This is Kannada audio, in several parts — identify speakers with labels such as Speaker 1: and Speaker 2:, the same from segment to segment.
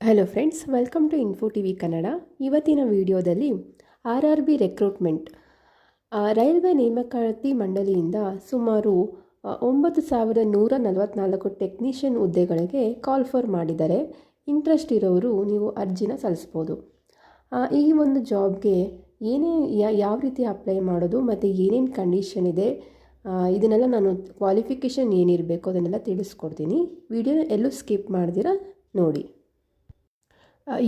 Speaker 1: Hello friends welcome to info T V Kannada ಇವತ್ತಿನ ವಿಡಿಯೋದಲ್ಲಿ R R B recruitment railway ನೇಮಕಾತಿ ಮಂಡಳಿಯಿಂದ ಸುಮಾರು ಒಂಬತ್ತು ಸಾವಿರದ ನೂರ ನಲವತ್ತ್ನಾಲ್ಕು ಟೆಕ್ನಿಷಿಯನ್ ಹುದ್ದೆಗಳಿಗೆ ಕಾಲ್ ಫಾರ್ ಮಾಡಿದ್ದಾರೆ ಇಂಟ್ರೆಸ್ಟ್ ಇರೋರು ನೀವು ಅರ್ಜಿನ ಸಲ್ಲಿಸ್ಬೋದು. ಈ ಒಂದು ಜಾಬ್ಗೆ ಏನೇ ಯಾವ ರೀತಿ ಅಪ್ಲೈ ಮಾಡೋದು ಮತ್ತು ಏನೇನು ಕಂಡೀಷನ್ ಇದೆ ಇದನ್ನೆಲ್ಲ ನಾನು ಕ್ವಾಲಿಫಿಕೇಷನ್ ಏನಿರಬೇಕು ಅದನ್ನೆಲ್ಲ ತಿಳಿಸ್ಕೊಡ್ತೀನಿ. ವಿಡಿಯೋ ಎಲ್ಲೂ ಸ್ಕಿಪ್ ಮಾಡ್ದಿರ ನೋಡಿ.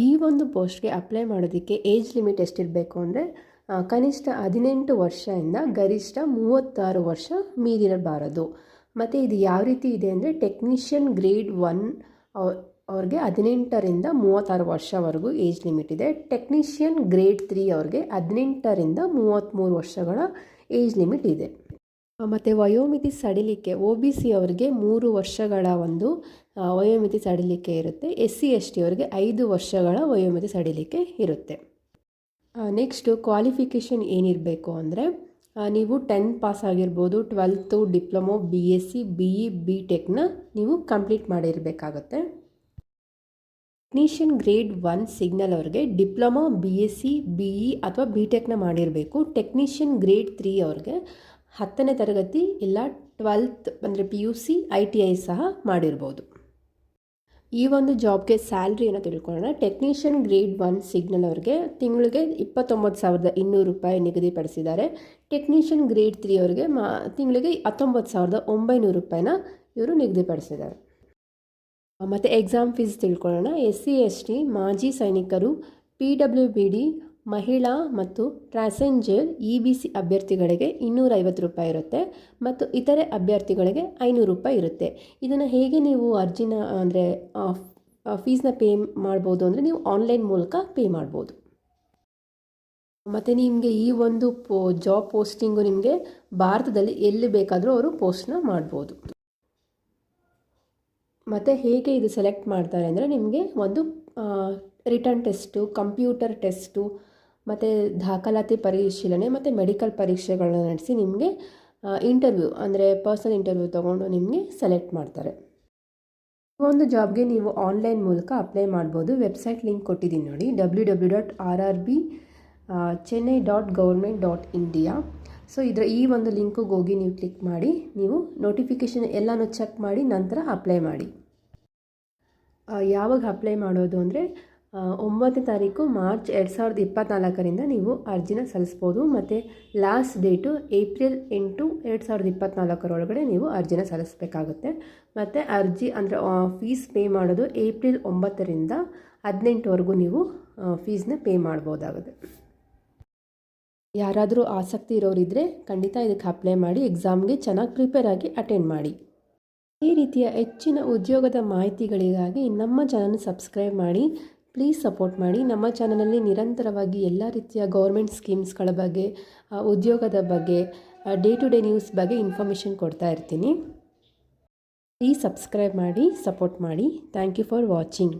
Speaker 1: ಈ ಒಂದು ಪೋಸ್ಟ್ಗೆ ಅಪ್ಲೈ ಮಾಡೋದಕ್ಕೆ ಏಜ್ ಲಿಮಿಟ್ ಎಷ್ಟಿರಬೇಕು ಅಂದರೆ ಕನಿಷ್ಠ ಹದಿನೆಂಟು ವರ್ಷದಿಂದ ಗರಿಷ್ಠ ಮೂವತ್ತಾರು ವರ್ಷ ಮೀರಿರಬಾರದು. ಮತ್ತು ಇದು ಯಾವ ರೀತಿ ಇದೆ ಅಂದರೆ, ಟೆಕ್ನಿಷಿಯನ್ ಗ್ರೇಡ್ ಒನ್ ಅವ್ರಿಗೆ ಹದಿನೆಂಟರಿಂದ ಮೂವತ್ತಾರು ವರ್ಷವರೆಗೂ ಏಜ್ ಲಿಮಿಟ್ ಇದೆ. ಟೆಕ್ನಿಷಿಯನ್ ಗ್ರೇಡ್ ತ್ರೀ ಅವ್ರಿಗೆ ಹದಿನೆಂಟರಿಂದ ಮೂವತ್ತ್ಮೂರು ವರ್ಷಗಳ ಏಜ್ ಲಿಮಿಟ್ ಇದೆ. ಮತ್ತು ವಯೋಮಿತಿ ಸಡಿಲಿಕೆ ಒ ಬಿ ಸಿ ಅವರಿಗೆ ಮೂರು ವರ್ಷಗಳ ಒಂದು ವಯೋಮಿತಿ ಸಡಿಲಿಕೆ ಇರುತ್ತೆ. ಎಸ್ ಸಿ ಎಸ್ ಟಿ ಅವರಿಗೆ ಐದು ವರ್ಷಗಳ ವಯೋಮಿತಿ ಸಡಿಲಿಕೆ ಇರುತ್ತೆ. ನೆಕ್ಸ್ಟು ಕ್ವಾಲಿಫಿಕೇಷನ್ ಏನಿರಬೇಕು ಅಂದರೆ ನೀವು ಟೆಂತ್ ಪಾಸ್ ಆಗಿರ್ಬೋದು twelfth diploma B S C B E B ಟೆಕ್ನ ನೀವು ಕಂಪ್ಲೀಟ್ ಮಾಡಿರಬೇಕಾಗತ್ತೆ. ಟೆಕ್ನಿಷಿಯನ್ ಗ್ರೇಡ್ ಒನ್ ಸಿಗ್ನಲ್ ಅವ್ರಿಗೆ diploma B S C B E ಅಥವಾ ಬಿ ಟೆಕ್ನ ಮಾಡಿರಬೇಕು. ಟೆಕ್ನಿಷಿಯನ್ ಗ್ರೇಡ್ ತ್ರೀ ಅವ್ರಿಗೆ ಹತ್ತನೇ ತರಗತಿ ಇಲ್ಲ ಟ್ವೆಲ್ತ್ ಅಂದರೆ P U C I T I ಸಹ ಮಾಡಿರ್ಬೋದು. ಈ ಒಂದು ಜಾಬ್ಗೆ ಸ್ಯಾಲ್ರಿಯನ್ನು ತಿಳ್ಕೊಳ್ಳೋಣ. ಟೆಕ್ನಿಷಿಯನ್ ಗ್ರೇಡ್ ಒನ್ ಸಿಗ್ನಲ್ ಅವ್ರಿಗೆ ತಿಂಗಳಿಗೆ ಇಪ್ಪತ್ತೊಂಬತ್ತು ಸಾವಿರದ ಇನ್ನೂರು ರೂಪಾಯಿ ನಿಗದಿಪಡಿಸಿದ್ದಾರೆ. ಟೆಕ್ನಿಷಿಯನ್ ಗ್ರೇಡ್ ತ್ರೀ ಅವರಿಗೆ ಮಾ, ತಿಂಗಳಿಗೆ ಹತ್ತೊಂಬತ್ತು ಸಾವಿರದ ಒಂಬೈನೂರು ರೂಪಾಯಿನ ಇವರು ನಿಗದಿಪಡಿಸಿದ್ದಾರೆ. ಮತ್ತು ಎಕ್ಸಾಮ್ ಫೀಸ್ ತಿಳ್ಕೊಳ್ಳೋಣ. ಎಸ್ ಸಿ ಎಸ್ ಟಿ, ಮಾಜಿ ಸೈನಿಕರು ಪಿ ಡಬ್ಲ್ಯೂ ಬಿ ಡಿ ಮಹಿಳಾ ಮತ್ತು ಪ್ಯಾಸೆಂಜರ್ ಇ ಬಿ ಸಿ ಅಭ್ಯರ್ಥಿಗಳಿಗೆ ಇನ್ನೂರೈವತ್ತು ರೂಪಾಯಿ ಇರುತ್ತೆ ಮತ್ತು ಇತರೆ ಅಭ್ಯರ್ಥಿಗಳಿಗೆ ಐನೂರು ರೂಪಾಯಿ ಇರುತ್ತೆ. ಇದನ್ನು ಹೇಗೆ ನೀವು ಅರ್ಜಿನ, ಅಂದರೆ ಫೀಸ್ನ ಪೇ ಮಾಡ್ಬೋದು ಅಂದರೆ ನೀವು ಆನ್ಲೈನ್ ಮೂಲಕ ಪೇ ಮಾಡ್ಬೋದು. ಮತ್ತು ನಿಮಗೆ ಈ ಒಂದು ಪೋ, ಜಾಬ್ ಪೋಸ್ಟಿಂಗು ನಿಮಗೆ ಭಾರತದಲ್ಲಿ ಎಲ್ಲಿ ಬೇಕಾದರೂ ಅವರು ಪೋಸ್ಟ್ನ ಮಾಡ್ಬೋದು. ಮತ್ತು ಹೇಗೆ ಇದು ಸೆಲೆಕ್ಟ್ ಮಾಡ್ತಾರೆ ಅಂದರೆ ನಿಮಗೆ ಒಂದು ರಿಟರ್ನ್ ಟೆಸ್ಟು, ಕಂಪ್ಯೂಟರ್ ಟೆಸ್ಟು ಮತ್ತು ದಾಖಲಾತಿ ಪರಿಶೀಲನೆ ಮತ್ತು ಮೆಡಿಕಲ್ ಪರೀಕ್ಷೆಗಳನ್ನ ನಡೆಸಿ ನಿಮಗೆ ಇಂಟರ್ವ್ಯೂ ಅಂದರೆ ಪರ್ಸನಲ್ ಇಂಟರ್ವ್ಯೂ ತೊಗೊಂಡು ನಿಮಗೆ ಸೆಲೆಕ್ಟ್ ಮಾಡ್ತಾರೆ. ಒಂದು ಜಾಬ್ಗೆ ನೀವು ಆನ್ಲೈನ್ ಮೂಲಕ ಅಪ್ಲೈ ಮಾಡ್ಬೋದು. ವೆಬ್ಸೈಟ್ ಲಿಂಕ್ ಕೊಟ್ಟಿದ್ದೀನಿ ನೋಡಿ. W W dot R R B Chennai dot government dot India so ಇದರ ಈ ಒಂದು ಲಿಂಕಿಗೆ ಹೋಗಿ ನೀವು ಕ್ಲಿಕ್ ಮಾಡಿ, ನೀವು ನೋಟಿಫಿಕೇಷನ್ ಎಲ್ಲನೂ ಚೆಕ್ ಮಾಡಿ, ನಂತರ ಅಪ್ಲೈ ಮಾಡಿ. ಯಾವಾಗ ಅಪ್ಲೈ ಮಾಡೋದು ಅಂದರೆ ಒಂಬತ್ತನೇ ತಾರೀಕು ಮಾರ್ಚ್ ಎರಡು ಸಾವಿರದ ಇಪ್ಪತ್ತ್ನಾಲ್ಕರಿಂದ ನೀವು ಅರ್ಜಿನ ಸಲ್ಲಿಸ್ಬೋದು ಮತ್ತು ಲಾಸ್ಟ್ ಡೇಟು ಏಪ್ರಿಲ್ ಎಂಟು ಎರಡು ಸಾವಿರದ ಇಪ್ಪತ್ತ್ನಾಲ್ಕರೊಳಗಡೆ ನೀವು ಅರ್ಜಿನ ಸಲ್ಲಿಸಬೇಕಾಗುತ್ತೆ. ಮತ್ತು ಅರ್ಜಿ ಅಂದರೆ ಫೀಸ್ ಪೇ ಮಾಡೋದು ಏಪ್ರಿಲ್ ಒಂಬತ್ತರಿಂದ ಹದಿನೆಂಟುವರೆಗೂ ನೀವು ಫೀಸ್ನ ಪೇ ಮಾಡ್ಬೋದಾಗುತ್ತೆ. ಯಾರಾದರೂ ಆಸಕ್ತಿ ಇರೋರಿದ್ದರೆ ಖಂಡಿತ ಇದಕ್ಕೆ ಅಪ್ಲೈ ಮಾಡಿ ಎಕ್ಸಾಮ್ಗೆ ಚೆನ್ನಾಗಿ ಪ್ರಿಪೇರ್ ಆಗಿ ಅಟೆಂಡ್ ಮಾಡಿ. ಈ ರೀತಿಯ ಹೆಚ್ಚಿನ ಉದ್ಯೋಗದ ಮಾಹಿತಿಗಳಿಗಾಗಿ ನಮ್ಮ ಚಾನಲ್ ಸಬ್ಸ್ಕ್ರೈಬ್ ಮಾಡಿ ಪ್ಲೀಸ್ ಸಪೋರ್ಟ್ ಮಾಡಿ. ನಮ್ಮ ಚಾನಲಲ್ಲಿ ನಿರಂತರವಾಗಿ ಎಲ್ಲ ರೀತಿಯ ಗೌರ್ಮೆಂಟ್ ಸ್ಕೀಮ್ಸ್ಗಳ ಬಗ್ಗೆ ಉದ್ಯೋಗದ ಬಗ್ಗೆ ಡೇ ಟು ಡೇ ನ್ಯೂಸ್ ಬಗ್ಗೆ ಇನ್ಫಾರ್ಮೇಷನ್ ಕೊಡ್ತಾ ಇರ್ತೀನಿ. ಪ್ಲೀಸ್ ಸಬ್ಸ್ಕ್ರೈಬ್ ಮಾಡಿ ಸಪೋರ್ಟ್ ಮಾಡಿ. Thank you for watching